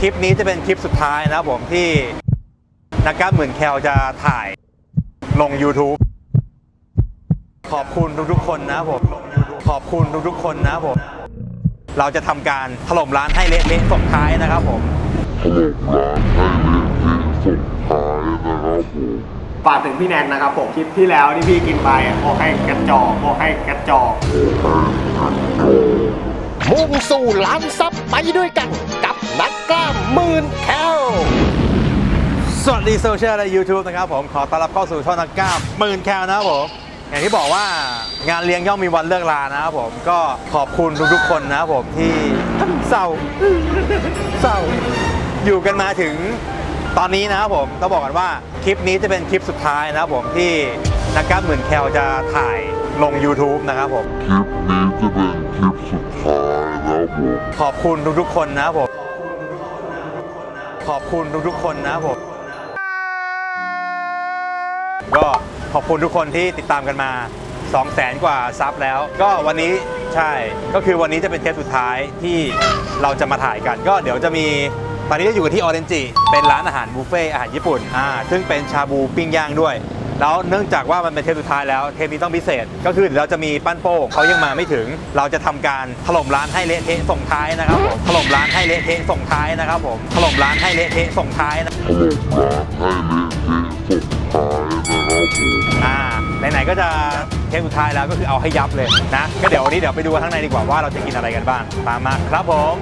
คลิปนี้จะเป็นคลิปสุดท้ายนะครับผมที่นักกล้ามหมื่นแคลจะถ่ายลง YouTube ขอบคุณทุกๆคนนะครับผม ขอบคุณทุกๆคนนะครับผม เราจะทำการถล่มร้านให้เละๆส่งท้ายนะครับผมถล่มร้านให้เละเทะส่งท้ายนะครับผมฝากถึงพี่แนนนะครับผมคลิปที่แล้วที่พี่กินไปอะบอกให้กระจอกบอกให้กระจอกมุ่งสู่ล้านซับไปด้วยกันกับนั กกล้ามหมื่นแคลสวัสดีโซเชียลและ YouTube นะครับผม ขอต้อนรับเข้าสู่ช่องนักกล้ามหมื่นแคลนะครับผม อย่างที่บอกว่างานเลี้ยงย่อมมีวันเลิกลานะครับผมก็ขอบคุณทุกๆคนนะครับผมที่เศร้าเศร้าอยู่กันมาถึงตอนนี้นะครับผมต้องบอกกันว่าคลิปนี้จะเป็นคลิปสุดท้ายนะครับผมที่นักกล้ามหมื่นแคลจะถ่ายลง YouTube นะครับผมคลิปนี้จะเป็นคลิปสุดท้ายนะครับผมขอบคุณทุกๆคนนะครับผม ขอบคุณทุกๆคนนะครับผม ก็ขอบคุณทุกคนที่ติดตามกันมา 2 0 0แสนกว่าซับแล้ว ก็วันนี้ใช่ก็คือวันนี้จะเป็นเทปสุดท้ายที่เราจะมาถ่ายกัน ก็เดี๋ยวจะมีตอนนี้จะอยู่กันที่ออเรนจิเป็นร้านอาหารบุฟเฟ่อาหารญี่ปุ่นอ่าซึ่งเป็นชาบูปิ้งย่างด้วย แล้วเนื่องจากว่ามันเป็นเทปสุดท้ายแล้ว เทปนี้ต้องพิเศษ ก็คือเดี๋ยวเราจะมีปั้นโป้งเขายังมาไม่ถึง เราจะทำการถล่มร้านให้เละเทะส่งท้ายนะครับผมถล่มร้านให้เละเทะส่งท้ายนะครับผมถล่มร้านให้เละเทะส่งท้ายนะถล่มร้านให้เละเทะส่งท้ายนะครับผมอ่าไหนๆก็จะเทปสุดท้ายแล้วก็คือเอาให้ยับเลยนะก็เดี๋ยววันนี้เดี๋ยวไปดูกันข้างในดีกว่าว่าเราจะกินอะไรกันบ้างตามมาครับผม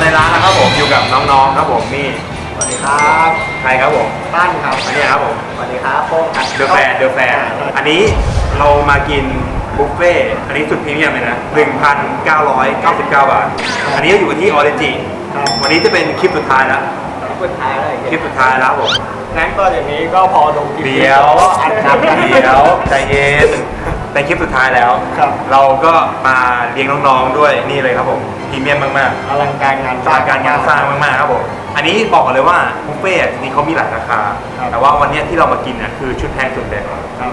ในร้านแล้วครับผมอยู่กับน้องๆครับผมนี่สวัสดีครับใครครับผมตั้นครับอันนี้ครับผมสวัสดีครับโป้งครับเดอะแฟร์เดอะแฟร์อันนี้เรามากินบุฟเฟ่ต์อันนี้สุดพรีเมียมเลยนะ1,999 บาท อันนี้อยู่ที่ออเรนจิครับวันนี้จะเป็นคลิปสุดท้ายแล้วสุดท้ายเลยคลิปสุดท้ายแล้วครับผมงั้นก็อย่างนี้ก็พอดมกินเดี๋ยวก็อัดครับเดี๋ยวใจเย็น เป็นคลิปสุดท้ายแล้ว ครับ เราก็มาเลี้ยงน้องๆด้วยนี่เลยครับผมพรีเมียมมากๆ อลังการงานจากการงานสร้างมากๆครับผม อันนี้บอกก่อนเลยว่าบุฟเฟ่ต์จริงๆเขามีหลายราคา ครับแต่ว่าวันเนี้ยที่เรามากินน่ะคือชุดแพงสุดเลยครับ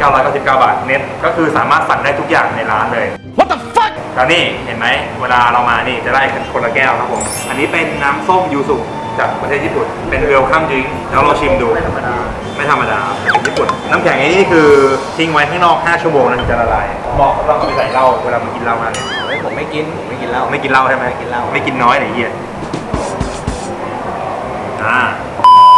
1,999 บาทเน็ต ก็คือสามารถสั่งได้ทุกอย่างในร้านเลย What the fuck แล้วนี่เห็นไหมเวลาเรามานี่จะได้คนละแก้วครับผม อันนี้เป็นน้ำส้มยูสุ จากประเทศญี่ปุ่น เป็นเวลคัมดริงแล้วเราชิมดู ไม่ธรรมดาไม่ธรรมดาเป็นญี่ปุ่น น้ำแข็งอันนี้คือทิ้งไว้ข้างนอก 5 ชั่วโมงนะถึงจะละลายเหมาะเราไปใส่เหล้าเวลามากินเหล้ามาเนี่ยเฮ้ยผมไม่กิน ผมไม่กินเหล้าไม่กินเหล้าใช่ไหมไม่กินเหล้าไม่กินน้อยไหนเหี้ยอ่า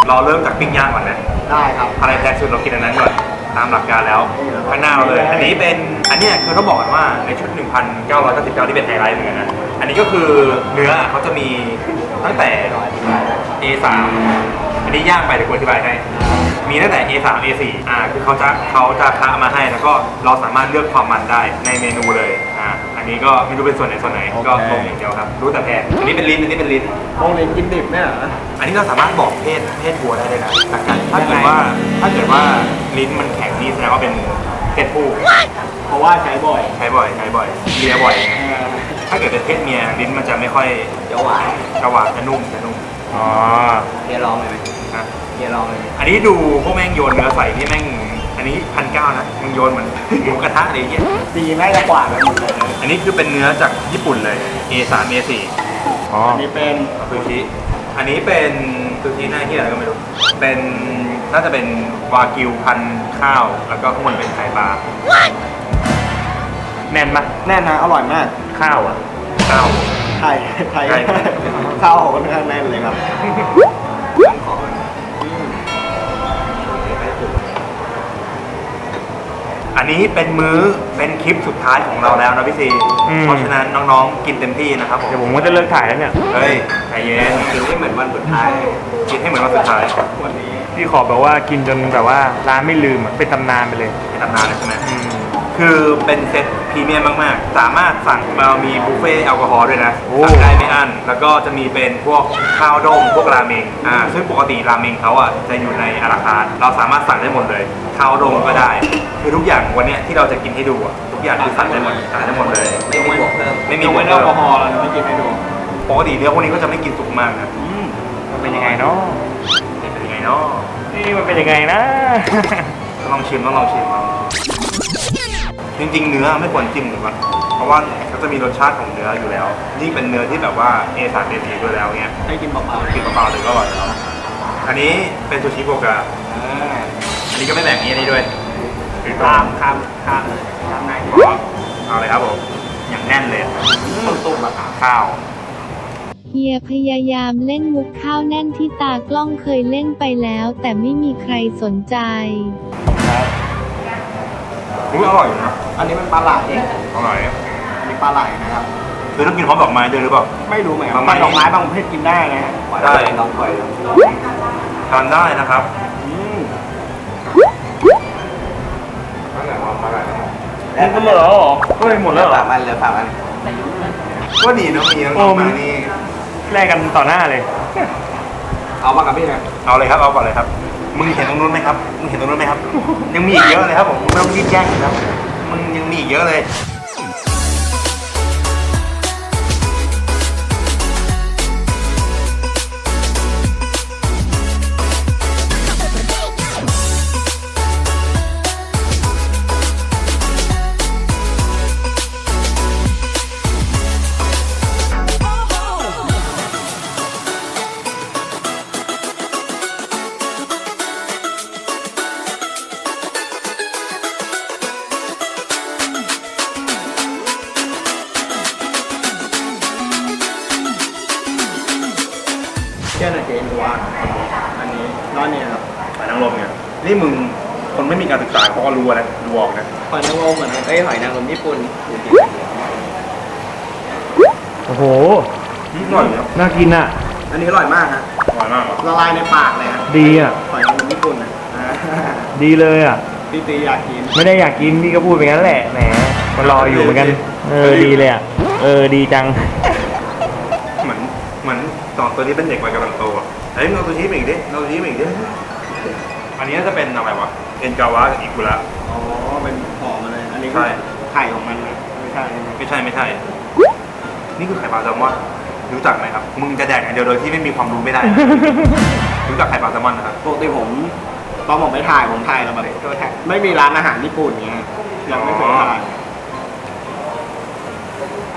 เราเริ่มจากปิ้งย่างก่อนนะได้ครับอะไรแพงสุดเรากินอันนั้นก่อนตามหลักการแล้วข้างหน้าเราเลย อันนี้เป็นอันเนี้ยคือต้องบอกก่อนว่าในชุด 1,999ที่เป็นไฮไลท์เหมือนกันนะ อันนี้ก็คือเนื้อเขาจะมีตั้งแต่ A3 อันนี้ย่างไปเดี๋ยวกูอธิบายให้ มีตั้งแต่ A3 A4 อ่าคือเขาจะเขาจะคะมาให้แล้วก็เราสามารถเลือกความมันได้ในเมนูเลยอ่าอันนี้ก็ไม่รู้เป็นส่วนไหนส่วนไหนก็ลงอย่างเดียวครับ รู้แต่แพงอันนี้เป็นลิ้นอันนี้เป็นลิ้นโป้งเรียนกินดิบเนี่ยเหรอ อันนี้เราสามารถบอกเพศเพศวัวได้เลยนะจากการถ้าเกิดว่าถ้าเกิดว่าลิ้นมันแข็งนี่แสดงว่าเป็นเพศผู้เพราะว่าใช้บ่อย ใช้บ่อยใช้บ่อยเลียบ่อยเออ ถ้าเกิดเป็นเพศเมียลิ้นมันจะไม่ค่อยจะหวานจะหวานจะนุ่มจะนุ่มอ๋อเฮียลองเลยไหมนะเฮียลองเลยไหมอันนี้ดูพวกแม่งโยนเนื้อใส่นี่แม่ง อันนี้พันเก้านะแม่งโยนเหมือนหมูกระทะอะไรอย่างเงี้ยดีน่าจะกว่ากันหมดเลยอันนี้คือเป็นเนื้อจากญี่ปุ่นเลย A3 A4 อ๋ออันนี้เป็นซูชิอันนี้เป็นซูชิหน้าเฮียอะไรก็ไม่รู้ เป็นน่าจะเป็นวากิวพันข้าว แล้วก็ข้างบนเป็นไข่ปลา แน่นปะแน่นนะอร่อยมากข้าวอะข้าว ไทยไทยไทย ข้าวค่อนข้างแน่นเลยครับอันนี้เป็นมื้อเป็นคลิปสุดท้ายของเราแล้วนะพี่ซี อืม เพราะฉะนั้นน้องๆกินเต็มที่นะครับผมเดี๋ยวผมก็จะเลิกถ่ายแล้วเนี่ย เฮ้ยใจเย็นกินให้เหมือนวันสุดท้ายกินให้เหมือนวันสุดท้ายวันนี้พี่ขอแบบว่ากินจนแบบว่าร้านไม่ลืมอะเป็นตำนานไปเลย เป็นตำนานเลยใช่ไหมอืม คือเป็นเซ็ตพรีเมียมมาก ๆ สามารถสั่งมามีบุฟเฟ่ต์แอลกอฮอล์ด้วยนะ โอ้ สั่งได้ไม่อั้น แล้วก็จะมีเป็นพวกข้าวด้มพวกราเมง อ่า ซึ่งปกติราเมงเขาอะจะอยู่ในอาราคาร์ทเราสามารถสั่งได้หมดเลย ข้าวด้มก็ได้ คือทุกอย่างวันเนี้ยที่เราจะกินให้ดูอะทุกอย่างคือสั่งได้หมดสั่งได้หมดเลย ไม่มีบวกเพิ่มไม่มียกบวเว้กนเพิ่แอมลกอฮอล์เราไม่กินให้ดูปกติเนื้อพวกนี้ก็จะไม่กินสุกมากนะมันเป็นยังไงเนาะเป็นยังไงเนาะนี่มันเป็นยังไงนะ ต้องลองชิมต้องลองชิมลอง จริง ๆ เนื้อไม่ควรจิ้มถูกปะเพราะว่าเขาจะมีรสชาติของเนื้ออยู่แล้วยิ่งเป็นเนื้อที่แบบว่า A 3 A 4ด้วยแล้วเนี้ยให้กินเปล่าๆกินเปล่าๆเลยก็อร่อยแล้วอันนี้เป็นซูชิโบกะอ่าอันนี้ก็ไม่แบ่งนี้อันนี้ด้วยคือตาข้ามมข้ามข้ามเลยข้ามในเอาเลยครับผมอย่างแน่นเลยต้มตุ้มอะครับข้าวเฮียพยายามเล่นมุกข้าวแน่นที่ตากล้องเคยเล่นไปแล้ว แต่ไม่มีใครสนใจ อุ้ยอร่อยอยู่นะอันนี้มันปลาไหลอร่อยอันนี้ปลาไหลนะครับคือต้องกินพร้อมดอกไม้ด้วยหรือเปล่า ไม่รู้เหมือนกันบางปลาดอกไม้บางประเภทกินได้นะฮะได้ลองปล่อยดูทานได้นะครับอืมมันก็เหลือเหรอเฮ้ยหมดแล้วเหรอฝากมันเหลยฝากมันก็ดีนะมีน้โอ้องมัๆมานนี่แลกกันต่อหน้าเลย เอามากับพี่นะเอาเลยครับ เอาก่อนเลยครับ มึงเห็นตรงนู้นไหมครับ มึงเห็นตรงนู้นไหมครับ ยังมีอีกเยอะเลยครับผมไม่ต้องรีบแย่งนะครับ มึงยังมีอีกเยอะเลย เชื่อหน่อยเจนว่าอันนี้ร้อนเนี่ยครับหอยนางรมเนี่ยนี่มึงคนไม่มีการศึกษาเขาก็รู้นะดูออกนะหอยนางรมเหมือนเอ้ยหอยนางรมญี่ปุ่นโอ้โห นิดหน่อยนะน่ากินอะ อันนี้อร่อยมากฮะอร่อยมากเหรอละลายในปากเลยฮะดีอะ หอยนางรมญี่ปุ่นอะอ่าดีเลยอะ พี่ตีอยากกินไม่ได้อยากกินพี่ก็พูดไปงั้นแหละ แหมมารออยู่เหมือนกัน เออ ดีเลยอะ เออ ดีจัง ตัวนี้เป็นเด็กวัยกำลังโตอะเฮ้ยเราตัวชี้มาอีกดิเราตัวชี้มาอีกดิอันนี้น่าจะเป็นอะไรวะเอ็นกาวะกับอิกุระ อ๋อ เป็นหอมมาเลยอันนี้ใช่ ไข่ของมันนะไม่ใช่ไม่ใช่ไม่ใช่ นี่คือไข่ปลาแซลมอนรู้จักไหมครับ มึงจะแดกอย่างเดียวโดยที่ไม่มีความรู้ไม่ได้นะ รู้จักไข่ปลาแซลมอนนะครับ ปกติผมตอนผมไปถ่ายผมถ่ายแล้วแบบไม่มีร้านอาหารญี่ปุ่นเงี้ยยังไม่เคยถ่าย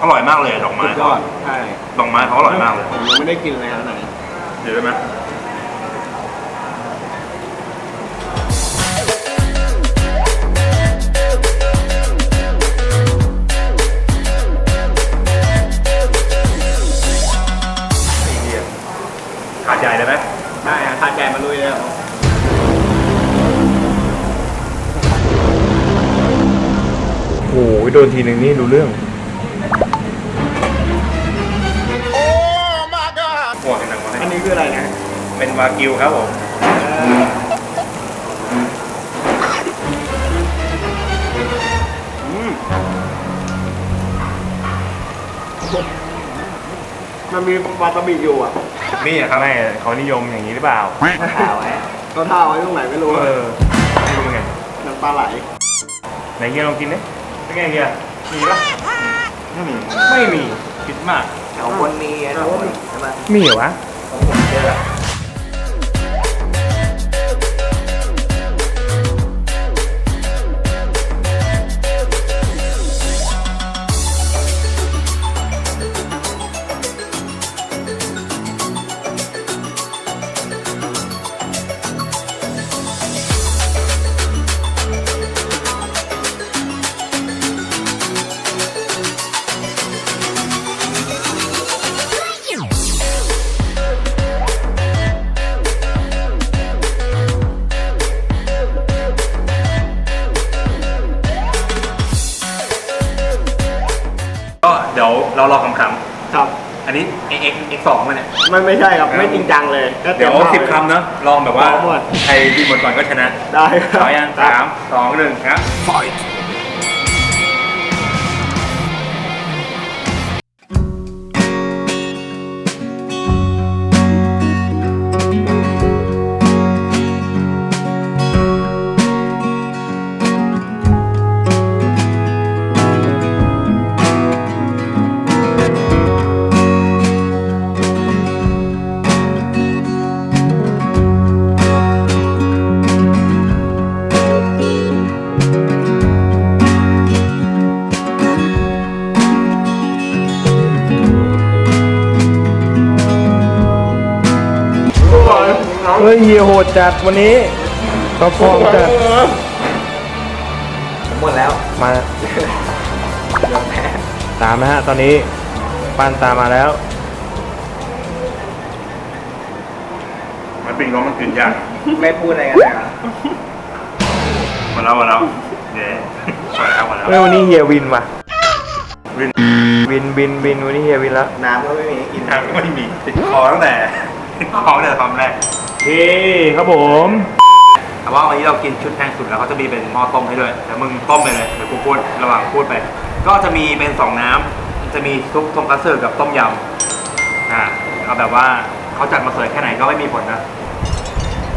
อร่อยมากเลยอะดอกไม้สุดยอดใช่ดอกไม้เขาอร่อยมากเลย ผมยังไม่ได้กินเลยนะไหนเดี๋ยวได้ไหมไอ้เหี้ยขาดใหญ่เลยไหมได้ฮะทานใหญ่มาลุยเลยครับโอ้โหโดนทีหนึ่งนี่รู้เรื่อง นหนังวะอันนี้คืออะไรนะเป็นวากิวครับผมอืมมันมีวาซาบิอยู่อะนี่อะครับไม่เขานิยมอย่างนี้หรือเปล่าท่าไว้เขาท่าไว้ตรงไหนไม่รู้เออไม่รู้ไงน้ำปลาไหลไหนเฮียลองกินดิเป็นไงเฮียมีปะไม่มีไม่มีคิดมากแถวคนมีแถวคนใช่ไหมมีเหรอวะ I don't. เราลองขำครับ ๆ อันนี้ x x สองมาเนี่ย ไม่ไม่ใช่ครับ ไม่จริงจังเลยก็เตรีเดี๋ยยมวข้าวสิบคำเนอะลองแบบว่า ลองหมด ใครดีหมดก่อนก็ชนะได้ครับเอายังสามสองหนึ่งครับเดจัดวันนี้ก็ฟอร์มจัดหมดแล้วมาตามนะฮะตอนนี้ปั้นตามมาแล้ว มันปิงร้องมันตื่นยากไม่พูดอะไรกันเลยครับมาแล้วมาแล้วเย้มาแล้วมาแล้วเฮ้ยวันนี้เฮียวินว่ะวินวินวินวินวันนี้เฮียวินแล้วน้ำก็ไม่มีให้กินทางก็ไม่มีติดคอตั้งแต่ติดคอตั้งแต่ตอนแรก เฮ้ครับผม แต่ว่าวันนี้เรากินชุดแพงสุดแล้วเขาจะมีเป็นหม้อต้มให้ด้วยแต่มึงต้มไปเลยเดี๋ยวกูพูดระหว่างพูดไป ก็จะมีเป็นสองน้ำจะมีซุปทงคัตสึกับต้มยำอ่าเอาแบบว่าเขาจัดมาเสิร์ฟแค่ไหนก็ไม่มีผลนะ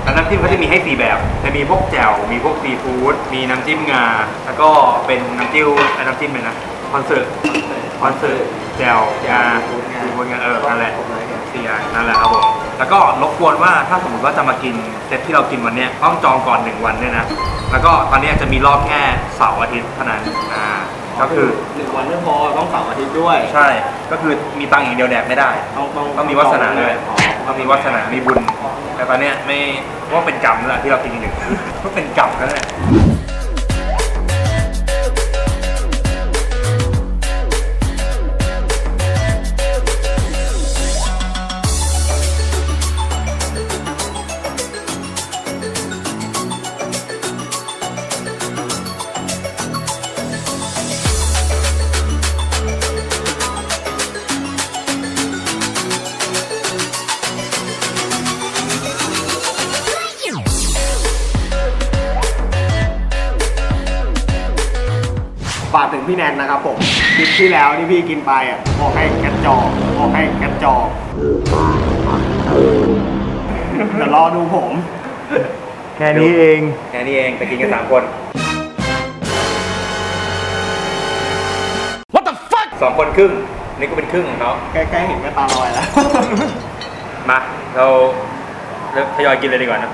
แล้วน้ำจิ้มเขาจะมีให้สี่แบบจะมีพวกแจ่วมีพวกซีฟู้ดมีน้ำจิ้มงา แล้วก็เป็นน้ำจิ้มไอ้น้ำจิ้มเลยนะคอนเสิร์ตคอนเสิร์ตแจ่วงาซีฟู้ดงาเออนั่นแหละสี่อย่างนั่นแหละครับผม แล้วก็รบกวนว่าถ้าสมมติว่าจะมากินเซตที่เรากินวันเนี้ยต้องจองก่อนหนึ่งวันด้วยนะ แล้วก็ตอนนี้จะมีรอบแค่เสาร์อาทิตย์เท่านั้นอ่าก็คือหนึ่งวันไม่พอต้องเสาร์อาทิตย์ด้วยใช่ก็คือมีตังค์อย่างเดียวแดกไม่ได้ ต้องต้องต้องมีวาสนาด้วยอ๋อต้องมีวาสนา มีบุญ แต่ตอนเนี้ยไม่ว่าเป็นกรรมแล้วแหละที่เรากินกันอยู่ก็เป็นกรรมแล้วแหละ พี่แนนนะครับผมคลิปที่แล้วที่พี่กินไปอะบอกให้แคทจอบอกให้แคทจอเดี๋ยวรอดูผม แค่นี้เอง แค่นี้เองแต่กินกันสามคน What the fuck สองคนครึ่ง นี่ก็เป็นครึ่งของเขาแค่ๆเห็นก็ตาลอยแล้ว มา เราเริ่มทยอยกินเลยดีกว่านะ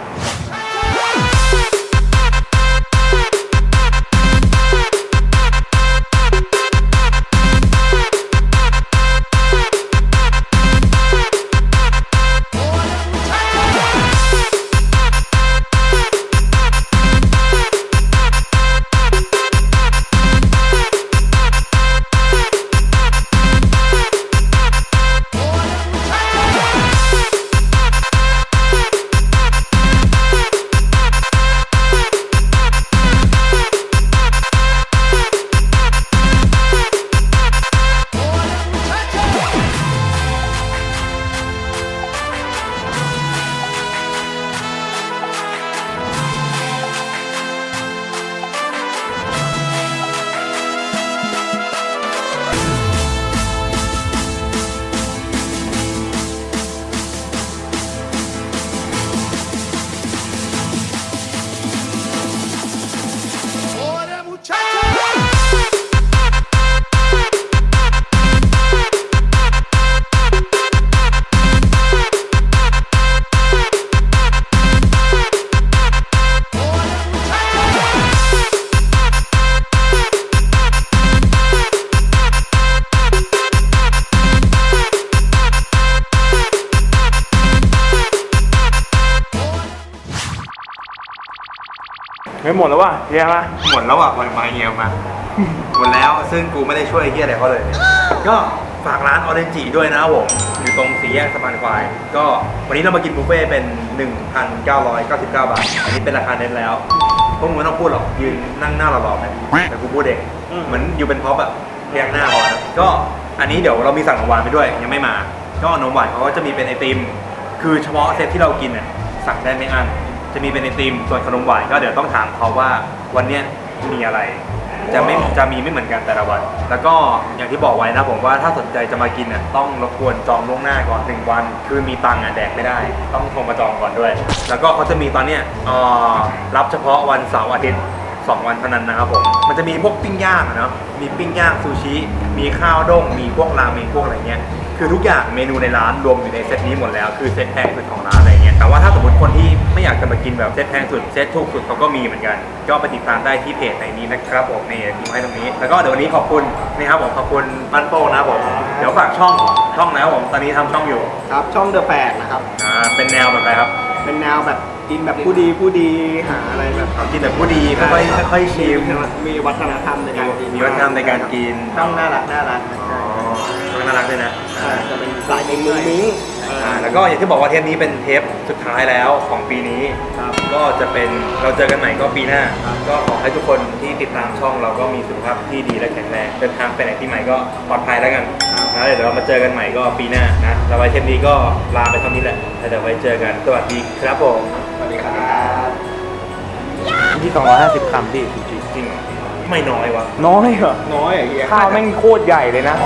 เฮียมาหมดแล้วอะมามาเงียมาหมดแล้วซึ่งกูไม่ได้ช่วยเฮียอะไรเขาเลย ก็ฝากร้านออเรนจิด้วยนะครับผมอยู่ตรงสี่แยกสะพานควาย ก็วันนี้เรามากินบุฟเฟ่ต์เป็น 1,999 บาท อันนี้เป็นราคาเน็ตแล้วพวกมึงไม่ต้องพูดหรอกยืนนั่งหน้าหล่อๆไปแต่กูพูดเองเหมือนอยู่เป็นพ็อปอะเรียงหน้าพอนะก็อันนี้เดี๋ยวเรามีสั่งนมหวานไปด้วยยังไม่มา ก็นมหวานเขาก็จะมีเป็นไอติม คือเฉพาะเซตที่เรากินเนี่ยสั่งได้ไม่อั้นจะมีเป็นไอติมส่วนขนมหวานก็เดี๋ยวต้องถามเขาว่า วันเนี้ยมีอะไร จะไม่จะมีไม่เหมือนกันแต่ละวัน แล้วก็อย่างที่บอกไว้นะผมว่าถ้าสนใจจะมากินน่ะต้องรบกวนจองล่วงหน้าก่อนหนึ่งวัน คือมีตังค์อะแดกไม่ได้ ต้องโทรมาจองก่อนด้วย แล้วก็เขาจะมีตอนเนี้ยเอ่อรับเฉพาะวันเสาร์อาทิตย์สองวันเท่านั้นนะครับผม มันจะมีพวกปิ้งย่างอะเนาะ มีปิ้งย่างซูชิ มีข้าวด้ง มีพวกราเมงพวกอะไรเงี้ย คือทุกอย่างเมนูในร้านรวมอยู่ในเซตนี้หมดแล้วคือเซตแพงสุดของร้านอะไรเงี้ยแต่ว่าถ้าสมมติคนที่ไม่อยากจะมากินแบบเซตแพงสุดเซตถูกสุดเขาก็มีเหมือนกัน ก็ไปติดตามได้ที่เพจในนี้นะครับผมนี่ทิ้งไว้ตรงนี้ แล้วก็เดี๋ยววันนี้ขอบคุณนะครับผมขอบคุณปั้นโป้งนะครับผมเดี๋ยวฝากช่องช่องนะครับผมตอนนี้ทำช่องอยู่ครับช่องเดอะแปดนะครับ อ่าเป็นแนวแบบอะไรครับเป็นแนวแบบกินแบบผู้ดีผู้ดีหาอะไรแบบกินแบบผู้ดีค่อยๆค่อยๆชิมมีวัฒนธรรมในการกินมีวัฒนธรรมในการกินช่องน่ารักน่ารักอ๋ อน่ารักด้วยนะใช่จะเป็นสายมุ้งมุ้งมิ้งอ่าแล้วก็อย่างที่บอกว่าเทปนี้เป็นเทปสุดท้ายแล้วของปีนี้ ครับก็จะเป็นเราเจอกันใหม่ก็ปีหน้า ก็ขอให้ทุกคนที่ติดตามช่องเราก็มีสุขภาพที่ดีและแข็งแรงเดินทางไปไหนที่ใหม่ก็ปลอดภัยแล้วกันนะเดี๋ยวเรามาเจอกันใหม่ก็ปีหน้านะแล้วไว้เทปนี้ก็ลาไปเท่านี้แหละแล้วเดี๋ยวไว้เจอกันสวัสดีครับผมสวัสดีครับที่250คำพี่จริงเหรอไม่น้อยวะน้อยเหรอน้อยอะเฮียข้าวแม่งโคตรใหญ่เลยนะใ